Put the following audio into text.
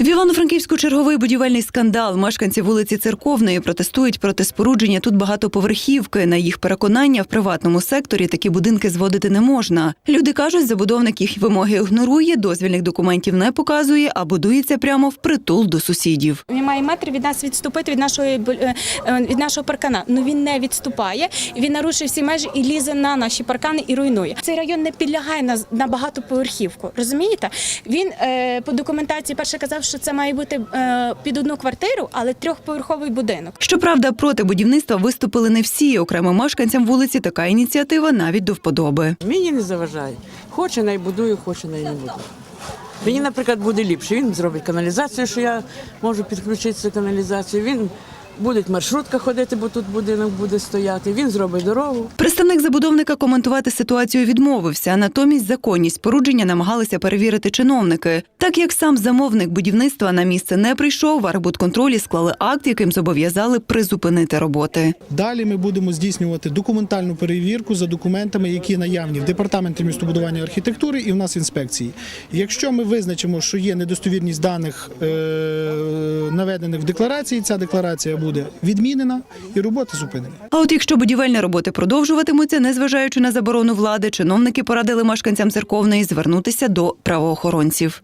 В Івано-Франківську черговий будівельний скандал. Мешканці вулиці Церковної протестують проти спорудження тут багатоповерхівки. На їх переконання в приватному секторі такі будинки зводити не можна. Люди кажуть, забудовник їх вимоги ігнорує, дозвільних документів не показує, а будується прямо впритул до сусідів. Він має метр від нас відступити від нашої е, е, від нашого паркана. Ну він не відступає. Він нарушив всі межі і лізе на наші паркани і руйнує. Цей район не підлягає на, на багатоповерхівку. Розумієте? Він е, по документації перше казав, що це має бути е, під одну квартиру, але трьохповерховий будинок. Щоправда, проти будівництва виступили не всі. Окремим мешканцям вулиці така ініціатива навіть до вподоби. Мені не заважає. Хоче най будую, хоче най не буду. Мені, наприклад, буде ліпше. Він зробить каналізацію, що я можу підключитися до каналізації. Він буде маршрутка ходити, бо тут будинок буде стояти. Він зробить дорогу. Представник забудовника коментувати ситуацію відмовився. а Натомість законність спорудження намагалися перевірити чиновники. Так як сам замовник будівництва на місце не прийшов, в арбудконтролі склали акт, яким зобов'язали призупинити роботи. Далі ми будемо здійснювати документальну перевірку за документами, які наявні в департаменті містобудування і архітектури і в нас інспекції. Якщо ми визначимо, що є недостовірність даних е- наведених в декларації, ця декларація буде відмінена і роботи зупинені. А от якщо будівельні роботи продовжуватимуться, незважаючи на заборону влади, чиновники порадили мешканцям церковної звернутися до правоохоронців.